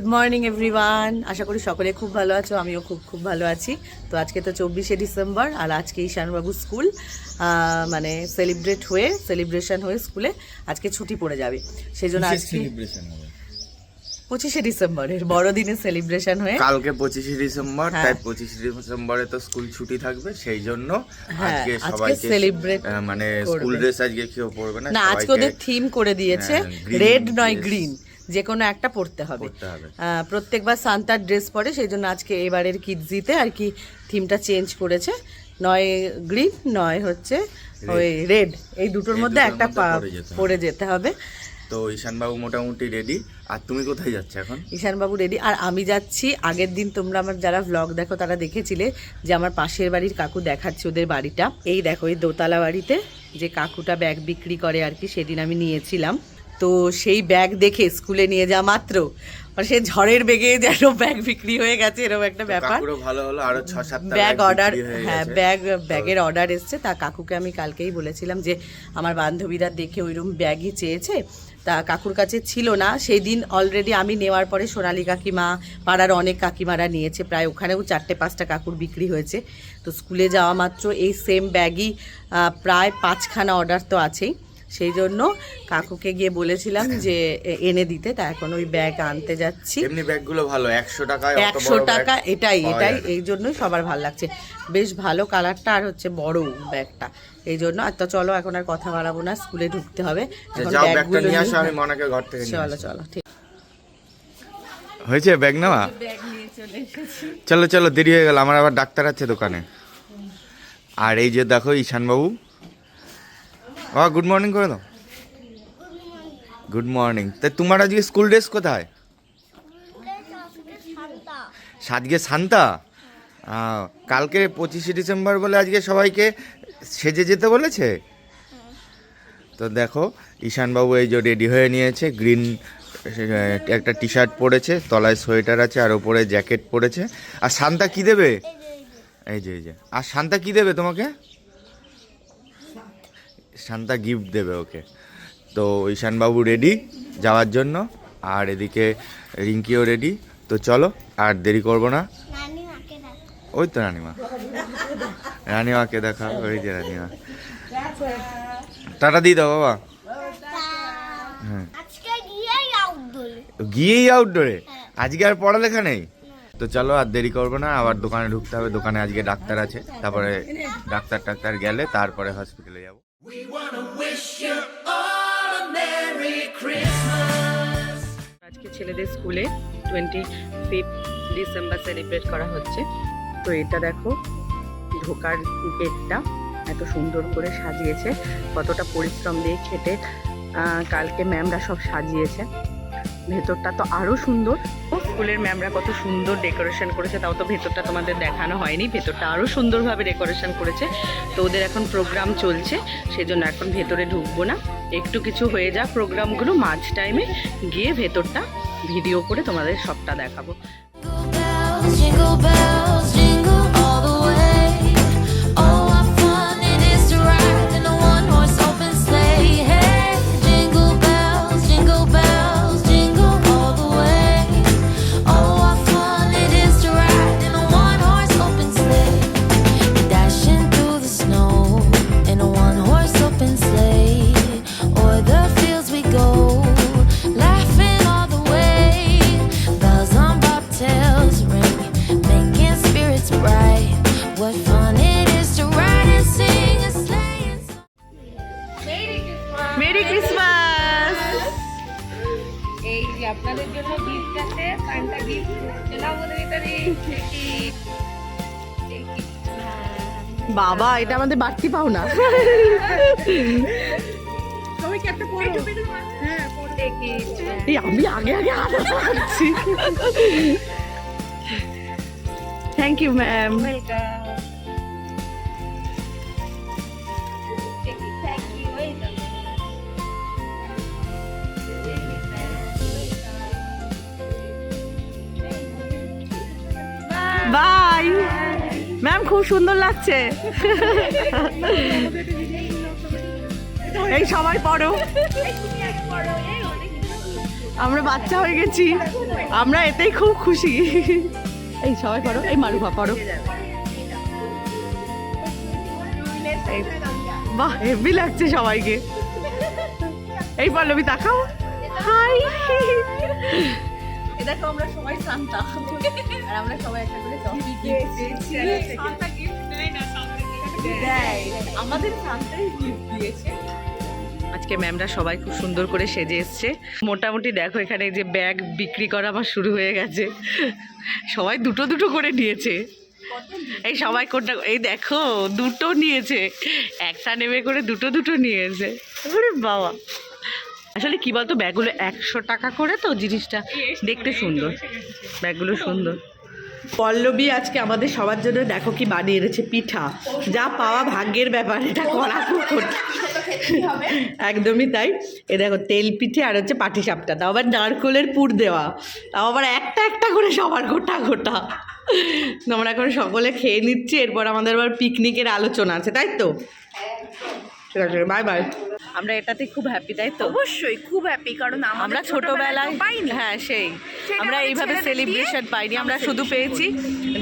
Good morning everyone আশা করি সকলে খুব ভালো আছো আমিও খুব খুব ভালো আছি। তো আজকে তো চব্বিশে ডিসেম্বর আর আজকে ঈশানবাবু স্কুল মানে সেলিব্রেট হয়ে সেলিব্রেশন হয়ে স্কুলে আজকে ছুটি পড়ে যাবে। সেই জন্য আজকে পঁচিশে ডিসেম্বরের বড়দিনের সেলিব্রেশন হয়ে। কালকে পঁচিশে ডিসেম্বর হ্যাঁ। তাই পঁচিশে ডিসেম্বরে তো স্কুল ছুটি থাকবে সেই জন্য হ্যাঁ, আজকে সবাইকে আহ, মানে স্কুল ড্রেস আজকে কেউ পরবে না না আজকে ওদের থিম করে দিয়েছে হ্যাঁ, রেড নয় গ্রিন যে কোনো একটা পড়তে হবে। প্রত্যেকবার সান্তার ড্রেস পরে সেই জন্য আজকে এবারের কিডজিতে আর কি থিমটা চেঞ্জ করেছে। নয় গ্রিন নয় হচ্ছে ওই রেড এই দুটোর মধ্যে একটা পরে যেতে হবে। পরে যেতে হবে। তো ঈশানবাবু মোটামুটি রেডি আর তুমি কোথায় যাচ্ছ এখন? ঈশানবাবু রেডি আর আমি যাচ্ছি আগের দিন তোমরা আমার যারা ভ্লগ দেখো তারা দেখেছিলে যে আমার পাশের বাড়ির কাকু দেখাচ্ছে ওদের বাড়িটা। এই দেখো এই দোতলা বাড়িতে যে কাকুটা ব্যাগ বিক্রি করে আর কি সেদিন আমি নিয়েছিলাম। তো সেই ব্যাগ দেখে স্কুলে নিয়ে যাওয়া মাত্র। সে ঝড়ের বেগে যেন ব্যাগ বিক্রি হয়ে গেছে এরকম একটা ব্যাপার। ভালো হলো আরও ছ সাতটা ব্যাগ অর্ডার হ্যাঁ ব্যাগ ব্যাগের অর্ডার এসছে। তা কাকুকে আমি কালকেই বলেছিলাম যে আমার বান্ধবীরা দেখে ওইরকম ব্যাগই চেয়েছে। তা কাকুর কাছে ছিল না। সেই দিন অলরেডি আমি নেওয়ার পরে সোনালী কাকিমা পাড়ার অনেক কাকিমারা নিয়েছে। প্রায় ওখানেও চারটে পাঁচটা কাকুর বিক্রি হয়েছে। তো স্কুলে যাওয়া মাত্র এই সেম ব্যাগই প্রায় পাঁচখানা অর্ডার তো আছেই। সেই জন্য কাকুকে গিয়ে বলেছিলাম যে এ- এনে দিতে তা এখন ওই ব্যাগ আনতে যাচ্ছি। এমনি ব্যাগগুলো ভালো একশো টাকায় অত একশো টাকা এটাই এটাই এই জন্যই সবার ভালো লাগছে। বেশ ভালো কালারটা আর হচ্ছে বড় ব্যাগটা এই জন্য আর তো চলো এখন আর কথা বাড়াবো না স্কুলে ঢুকতে হবে। এখন যাও ব্যাগটা ব্যাগগুলো নিয়ে আসো নিই। আমি মনাকে ঘর থেকে নিয়ে চলো চলো ঠিক। হয়েছে ব্যাগ নেওয়া? ব্যাগ নিয়ে চলে এসেছি। চলো চলো দেরি হয়ে গেল আমার আবার ডাক্তার আছে দোকানে। আর এই যে দেখো ঈশানবাবু বাবা গুড মর্নিং করে দাও। গুড মর্নিং তা তোমার আজকে স্কুল ড্রেস কোথায়? সাজকে শান্তা? কালকে পঁচিশে ডিসেম্বর বলে আজকে সবাইকে সেজে যেতে বলেছে? তো দেখো, ঈশানবাবু এই যে রেডি হয়ে নিয়েছে গ্রিন একটা টি শার্ট পরেছে, তলায় সোয়েটার আছে আর ওপরে জ্যাকেট পরেছে। আর শান্তা কি দেবে? এই যে এই যে। আর শান্তা কি দেবে তোমাকে? শান্তা গিফট দেবে ওকে। তো ঈশানবাবু রেডি যাওয়ার জন্য আর এদিকে রিঙ্কিও রেডি তো চলো আর দেরি করব না। ওই তো রানিমা। রানিমাকে দেখা ওই যে রানিমা। টাটা দিয়ে দাও বাবা। হ্যাঁ। গিয়েই আউটডোরে গিয়েই আউটডোরে আজকে আর পড়ালেখা নেই? তো চলো আর দেরি করব না আবার দোকানে ঢুকতে হবে দোকানে আজকে ডাক্তার আছে। তারপরে ডাক্তার টাক্তার গেলে তারপরে হসপিটালে যাব। আজকে ছেলেদের স্কুলে টোয়েন্টি ফিফথ ডিসেম্বর সেলিব্রেট করা হচ্ছে। তো এটা দেখো, ঢোকার গেটটা এত সুন্দর করে সাজিয়েছে, কতটা পরিশ্রম দিয়ে খেটে কালকে ম্যামরা সব সাজিয়েছে। ভেতরটা তো আরও সুন্দর। স্কুলের ম্যামরা কত সুন্দর ডেকোরেশন করেছে, তাও তো ভেতরটা তোমাদের দেখানো হয়নি, ভেতরটা আরও সুন্দরভাবে ডেকোরেশন করেছে। তো ওদের এখন প্রোগ্রাম চলছে সেই জন্য এখন ভেতরে ঢুকবো না। একটু কিছু হয়ে যাক প্রোগ্রামগুলো, মাঝ টাইমে গিয়ে ভেতরটা ভিডিও করে তোমাদের সবটা দেখাবো। এটা আমাদের বাড়তি পাও না সবাইকে একটা পড়ো? হ্যাঁ পড়ো। দেখি এই আমি আগে আগে হাতে পাচ্ছি thank you ma'am welcome ma'am খুব সুন্দর লাগছে। এই সবাই পড়ো। আমরা বাচ্চা হয়ে গেছি। আমরা এতেই খুব খুশি। এই সবাই পড়ো এই মারুফা এই, বাহ হেভি লাগছে সবাইকে। এই পল্লবী তাকাও। হাই। দেখো আমরা সবাই শান্তা আর আমরা সবাই একটা করে টপি পেয়েছি। দেয়। আমাদের শান্তাই গিফট দিয়েছে। আজকে ম্যামরা সবাই খুব সুন্দর করে সেজে এসছে। মোটামুটি দেখো এখানে যে ব্যাগ বিক্রি করা আমার শুরু হয়ে গেছে। সবাই দুটো দুটো করে নিয়েছে। এই সবাই কোনটা এই দেখো দুটো নিয়েছে। একটা নেমে করে দুটো দুটো নিয়েছে। বাবা। আসলে কি বলতো, ব্যাগগুলো একশো টাকা করে তো জিনিসটা দেখতে সুন্দর। ব্যাগগুলো সুন্দর। পল্লবী আজকে আমাদের সবার জন্য দেখো কি বানিয়ে এনেছে, পিঠা। যা পাওয়া ভাগ্যের ব্যাপার, এটা করা খুব একদমই তাই। এ দেখো, তেল পিঠে আর হচ্ছে পাটি সাপটা, তাও আবার নারকোলের পুর দেওয়া। তাও আবার একটা একটা করে সবার গোটা গোটা। আমরা এখন সকলে খেয়ে নিচ্ছি, এরপর আমাদের আবার পিকনিকের আলোচনা আছে, তাই তো? ঠিক আছে বাই বাই আমরা এটাতে খুব হ্যাপি তাই তো? অবশ্যই খুব হ্যাপি কারণ আমরা ছোটবেলায় পাইনি। হ্যাঁ সেই। আমরা এইভাবে সেলিব্রেশন পাইনি। আমরা শুধু পেয়েছি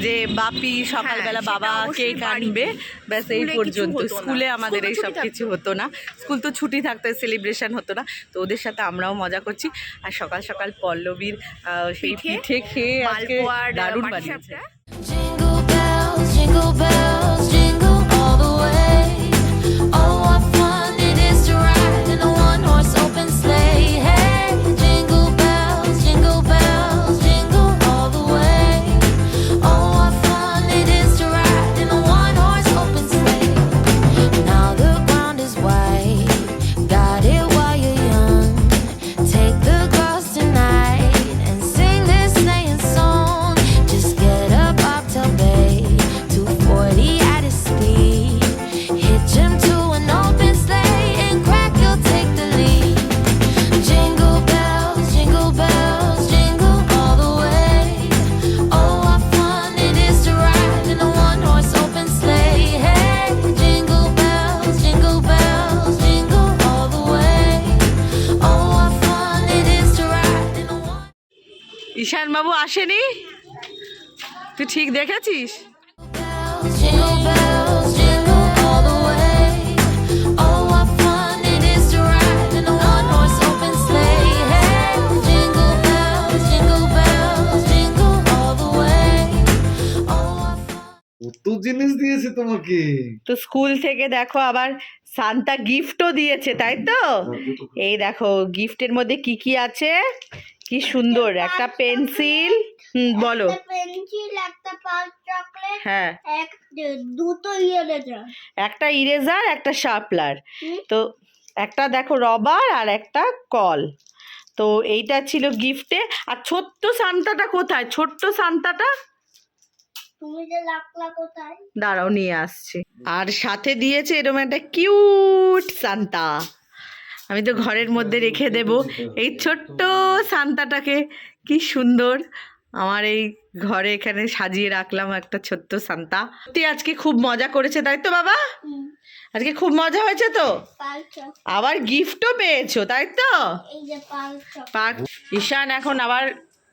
যে বাপি সকালবেলা বাবা অবশ্যই কেক আনবে ব্যাস এই পর্যন্ত। স্কুলে আমাদের এই সব কিছু হতো না। স্কুল তো ছুটি থাকতো সেলিব্রেশন হতো না। তো ওদের সাথে আমরাও মজা করছি। আর সকাল সকাল পল্লবীর আহ, সেই পিঠে, খেয়ে আজকে আর দারুণ। বানিয়েছে। Jingle bells, jingle bells, way. তুই ঠিক দেখেছিস? কত জিনিস দিয়েছে তোমাকে। তো স্কুল থেকে দেখো আবার সান্তা গিফটও দিয়েছে তাই তো? এই দেখো গিফটের মধ্যে কি কি আছে? কি সুন্দর একটা পেন্সিল। হুম বলো। পেন্সিল একটা পাঁচ চকলেট হ্যাঁ। এক দুটো লেটার একটা ইরেজার একটা শার্পলার তো একটা দেখো রবার আর একটা কল। তো এইটা ছিল গিফটে। আর ছোট্ট সান্তাটা কোথায়? ছোট্ট সান্তাটা? তুমি যে লাকলা কোথায়? দাঁড়াও নিয়ে আসছে। আর সাথে দিয়েছে এরকম একটা কিউট সান্তা। আমি তো ঘরের মধ্যে রেখে দেব। এই ছোট্ট সান্তাটাকে কি সুন্দর। আমার এই ঘরে এখানে সাজিয়ে রাখলাম একটা ছোট্ট সান্তা তুই আজকে খুব মজা করেছে তাই তো বাবা? আজকে খুব মজা হয়েছে তো? আবার গিফটও পেয়েছ তাই তো? পার্ক ঈশান এখন আবার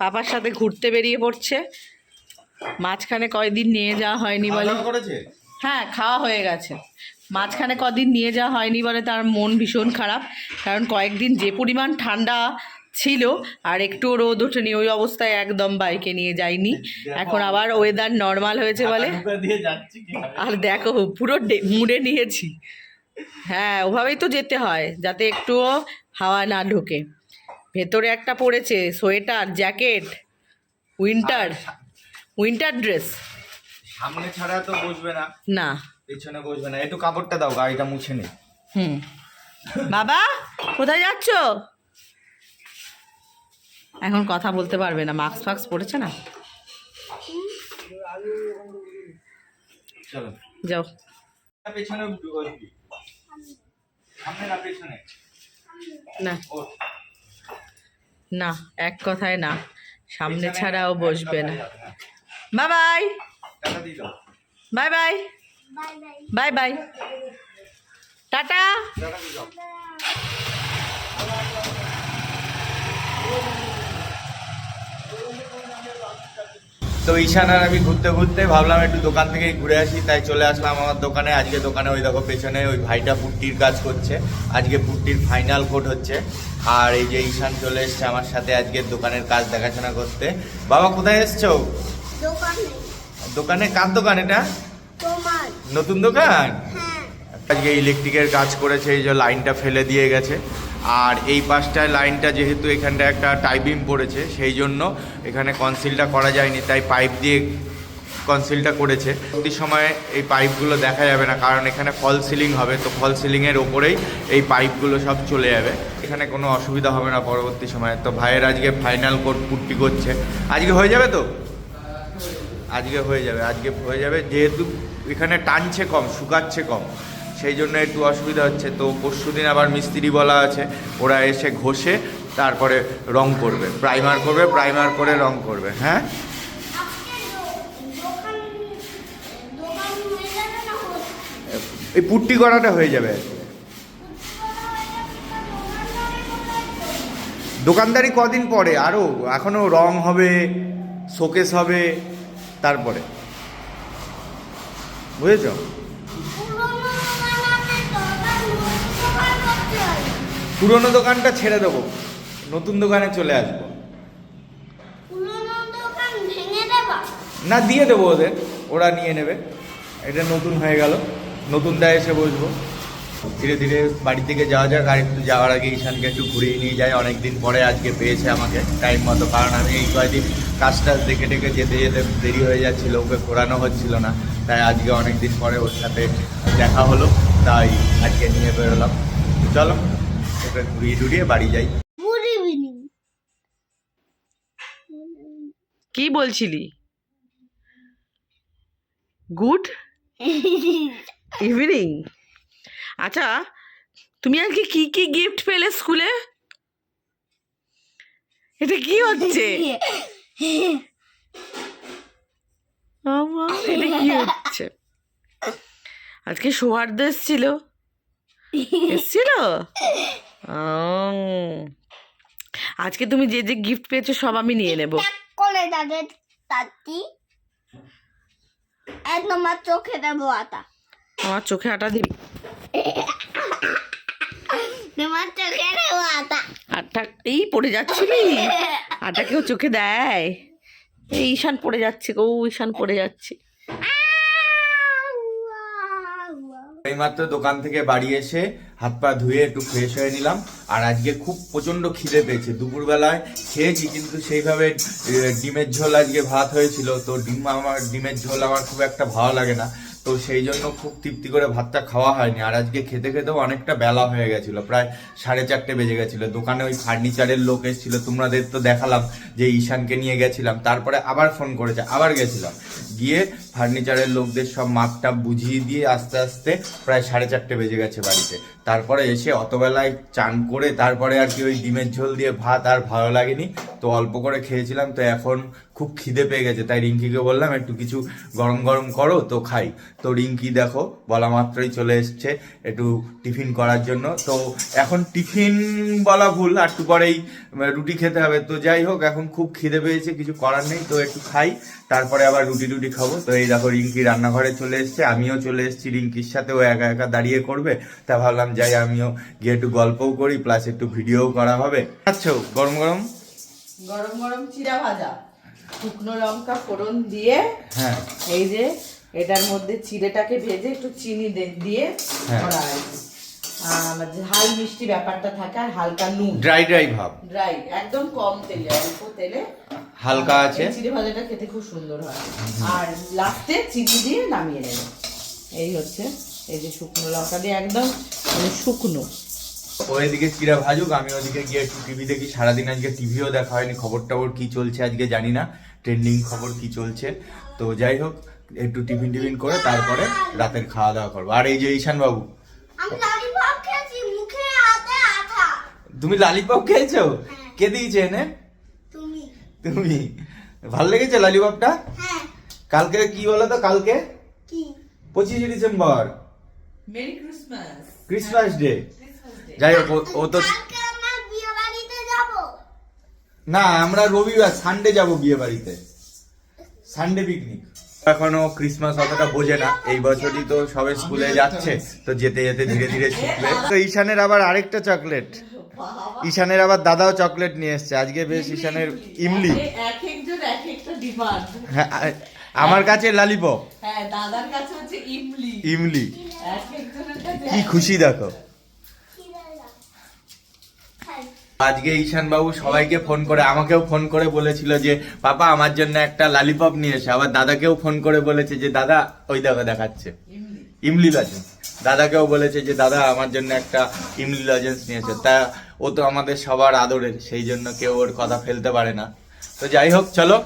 পাপার সাথে ঘুরতে বেরিয়ে পড়ছে। মাঝখানে কয়দিন নিয়ে যাওয়া হয়নি বলে। হ্যাঁ খাওয়া হয়ে গেছে। মাঝখানে কদিন নিয়ে যাওয়া হয়নি বলে তার মন ভীষণ খারাপ। কারণ কয়েকদিন যে পরিমাণ ঠান্ডা ছিল আর একটু রোদ ওঠেনি ওই অবস্থায় একদম বাইকে নিয়ে যাইনি। এখন আবার ওয়েদার নর্মাল হয়েছে বলে। আর দেখো পুরো মুড়ে নিয়েছি। হ্যাঁ ওভাবেই তো যেতে হয় যাতে একটুও হাওয়া না ঢোকে। ভেতরে একটা পড়েছে sweater jacket winter winter dress. সামনে ছাড়া তো বসবে না। না। পেছনে বসবে না। একটু কাপড়টা দাও গাড়িটা মুছে নে। হুম। বাবা কোথায় যাচ্ছ? এখন কথা বলতে পারবে না মাস্ক ফাক্স পড়েছে না? চলো। যাও। পেছনে? সামনে না পেছনে? না। না এক কথায় না। সামনে ছাড়াও বসবে না। Bye bye bye bye bye bye. Tata. তো ঈশান আর আমি ঘুরতে ঘুরতে ভাবলাম একটু দোকান থেকে ঘুরে আসি তাই চলে আসলাম আমার দোকানে। আজকে দোকানে ওই দেখো পেছনে ওই ভাইটা পুট্টির কাজ করছে। আজকে পুট্টির ফাইনাল কোট হচ্ছে। আর এই যে ঈশান চলে এসছে আমার সাথে আজকে দোকানের কাজ দেখাশোনা করতে। বাবা কোথায় এসছো? দোকানে কার দোকান এটা? নতুন দোকান? হ্যাঁ। আজকে ইলেকট্রিকের কাজ করেছে এই যে লাইনটা ফেলে দিয়ে গেছে। আর এই পাশটায় লাইনটা যেহেতু এখানটা একটা টাইবিম পড়েছে সেই জন্য এখানে কনসিলটা করা যায়নি তাই পাইপ দিয়ে কনসিলটা করেছে। প্রতি সময় এই পাইপগুলো দেখা যাবে না কারণ এখানে ফল সিলিং হবে তো ফল সিলিংয়ের ওপরেই এই পাইপগুলো সব চলে যাবে। এখানে কোনো অসুবিধা হবে না পরবর্তী সময়ে। তো ভাইয়ের আজকে ফাইনাল কোট পুট্টি করছে। আজকে হয়ে যাবে তো? আজকে হয়ে যাবে, আজকে হয়ে যাবে। যেহেতু এখানে টানছে কম, শুকাচ্ছে কম, সেই জন্য একটু অসুবিধা হচ্ছে। তো পরশু দিন আবার মিস্ত্রি বলা আছে, ওরা এসে ঘষে তারপরে রং করবে। প্রাইমার করবে, প্রাইমার করে রং করবে হ্যাঁ? এই পুট্টি করাটা হয়ে যাবে। দোকানদারি কদিন পরে? আরও এখনও রং হবে, শোকেস হবে। তারপরে। বুঝেছ? পুরোনো দোকানটা ছেড়ে দেবো। নতুন দোকানে চলে আসব। না, দিয়ে দেবো ওদের। ওরা নিয়ে নেবে। এটা নতুন হয়ে গেল। নতুনটা এসে বসবো। ধীরে ধীরে বাড়ি থেকে যাওয়া যাক আর একটু যাওয়ার আগে ঈশানকে একটু ঘুরিয়ে নিয়ে যায় অনেক দিন পরে আজকে পেয়েছে আমাকে টাইম মতো কারণ আমি এই কয়েকদিন কাজ টাজ দেখে দেখে যেতে যেতে দেরি হয়ে যাচ্ছিল ওকে ঘোরানো হচ্ছিল না। তাই আজকে অনেক দিন পরে ওর সাথে দেখা হলো তাই আজকে নিয়ে বেরোলাম। চলো ওকে ঘুরিয়ে টুরিয়ে বাড়ি যাই। ইভিনিং কি বলছিলি? গুড ইভিনিং আচ্ছা তুমি আজকে কি কি গিফট পেলে স্কুলে এটা কি হচ্ছে? এটা কি হচ্ছে? আজকে সৌহার্দ্য এসছিল। এসছিল? আজকে তুমি যে যে গিফট পেয়েছ সব আমি নিয়ে নেব। করে তাদের তাতি একদম আর চোখে দেবো আতা আমার চোখে আটা দিবি? তোমার চোখে দেবো আটা এই পড়ে যাচ্ছিলি আটা কেউ চোখে দেয়। এই ঈশান পড়ে যাচ্ছে গো ঈশান পড়ে যাচ্ছে। এইমাত্র দোকান থেকে বাড়ি এসে হাত পা ধুয়ে একটু ফ্রেশ হয়ে নিলাম। আর আজকে খুব প্রচণ্ড খিদে পেয়েছে। দুপুরবেলায় খেয়েছি কিন্তু সেইভাবে ডিমের ঝোল আজকে ভাত হয়েছিল। তো ডিম আমার ডিমের ঝোল আমার খুব একটা ভালো লাগে না। তো সেই জন্য খুব তৃপ্তি করে ভাতটা খাওয়া হয়নি। আর আজকে খেতে খেতেও অনেকটা বেলা হয়ে গেছিল, প্রায় সাড়ে চারটে বেজে গেছিল। দোকানে ওই ফার্নিচারের লোক এসেছিল, তোমাদের তো দেখালাম যে ঈশানকে নিয়ে গেছিলাম। তারপরে আবার ফোন করেছে, আবার গেছিলাম। গিয়ে ফার্নিচারের লোকদের সব মাপটা বুঝিয়ে দিয়ে আস্তে আস্তে প্রায় সাড়ে চারটে বেজে গেছে বাড়িতে। তারপরে এসে অতবেলায় চান করে তারপরে আর কি ওই ডিমের ঝোল দিয়ে ভাত আর ভালো লাগেনি। তো অল্প করে খেয়েছিলাম, তো এখন খুব খিদে পেয়ে গেছে। তাই রিঙ্কিকে বললাম, একটু কিছু গরম গরম করো, তো খাই। তো রিঙ্কি দেখো বলা মাত্রই চলে এসছে একটু টিফিন করার জন্য। তো এখন টিফিন বলা ভুল আর একটু পরেই রুটি খেতে হবে। তো যাই হোক এখন খুব খিদে পেয়েছে কিছু করার নেই তো একটু খাই তারপরে আবার রুটি টুটি খাব। তো এই দেখো রিঙ্কি রান্নাঘরে চলে এসছে আমিও চলে এসেছি। রিঙ্কির সাথে ও একা একা দাঁড়িয়ে করবে তা ভাবলাম যাই আমিও গিয়ে একটু গল্পও করি প্লাস একটু ভিডিওও করা হবে। আচ্ছা গরম গরম? গরম গরম চিরা ভাজা শুকনো লঙ্কা ফোড়ন দিয়ে হ্যাঁ। এই যে এটার মধ্যে চিড়েটাকে ভেজে একটু চিনি দিয়ে হ্যাঁ। করা ঝাল মিষ্টি ব্যাপারটা থাকে আর হালকা নুন। ড্রাই ড্রাই ভাব। ড্রাই একদম কম তেলে অল্প তেলে। হালকা আছে। চিড়ে ভাজাটা খেতে খুব সুন্দর হয়। আর লাস্টে চিনি দিয়ে নামিয়ে নেবে। এই হচ্ছে এই যে শুকনো লঙ্কা দিয়ে একদম মানে শুকনো। ও এদিকে চিরা ভাজুক আমি ওদিকে গিয়ে একটু টিভি দেখি। সারাদিন আজকে টিভিও দেখা হয়নি খবর টবর কি চলছে আজকে জানি না। ট্রেন্ডিং খবর কি চলছে। তো যাই হোক একটু টিফিন টিফিন করে তারপরে রাতের খাওয়া দাওয়া করব। আর এই যে ঈশান বাবু। তুমি লালিপপ খেয়েছো? কে দিয়েছে এনে? তুমি। তুমি। ভালো লেগেছে লালিপপটা? হ্যাঁ। কালকে কি বলো তো কালকে? পঁচিশে ডিসেম্বর। ক্রিসমাস। Christmas day. যাই হোক ও- ও তো কালকে আমরা বিয়ে বাড়িতে যাব। না আমরা রবিবার সানডে যাব বিয়ে বাড়িতে সানডে পিকনিক। এখনও ক্রিসমাস অতটা বোঝে না। এই বছরই তো সবে স্কুলে যাচ্ছে তো যেতে যেতে ধীরে ধীরে শিখবে। তো ঈশানের আবার আরেকটা চকলেট ঈশানের আবার দাদাও চকলেট নিয়ে এসছে। আজকে বেশ ঈশানের ইমলি। এক একজন এক একটা ডিমান্ড হ্যাঁ আমার কাছে লালিপপ হ্যাঁ দাদার কাছে হচ্ছে ইমলি। ইমলি। কি খুশি দেখো খিদালা খাই আজকে ঈশান বাবু সবাইকে ফোন করে আমাকেও ফোন করে বলেছিল যে পাপা আমার জন্য একটা লালিপপ নিয়ে এসে। আবার দাদাকেও ফোন করে বলেছে যে দাদা ওই দেখো দেখাচ্ছে। ইমলি। লজেন্স। দাদাকেও বলেছে যে দাদা আমার জন্য একটা ইমলি লজেন্স নিয়েছে তা ও তো আমাদের সবার আদরের সেই জন্য কেউ ওর কথা ফেলতে পারে না। তো যাই হোক চলো।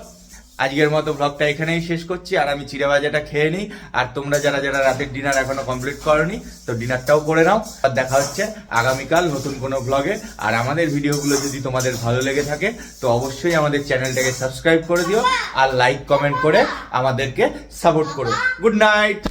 আজকের মতো ব্লগটা এখানেই শেষ করছি, আর আমি চিড়ে খেয়ে নিই। আর তোমরা যারা যারা রাতের ডিনার এখনও কমপ্লিট করনি, তো ডিনারটাও করে নাও। আর দেখা হচ্ছে আগামীকাল নতুন কোনো ব্লগে। আর আমাদের ভিডিওগুলো যদি তোমাদের ভালো লেগে থাকে, তো অবশ্যই আমাদের চ্যানেলটাকে সাবস্ক্রাইব করে দিও আর লাইক, কমেন্ট করে আমাদেরকে সাপোর্ট করো। Good night!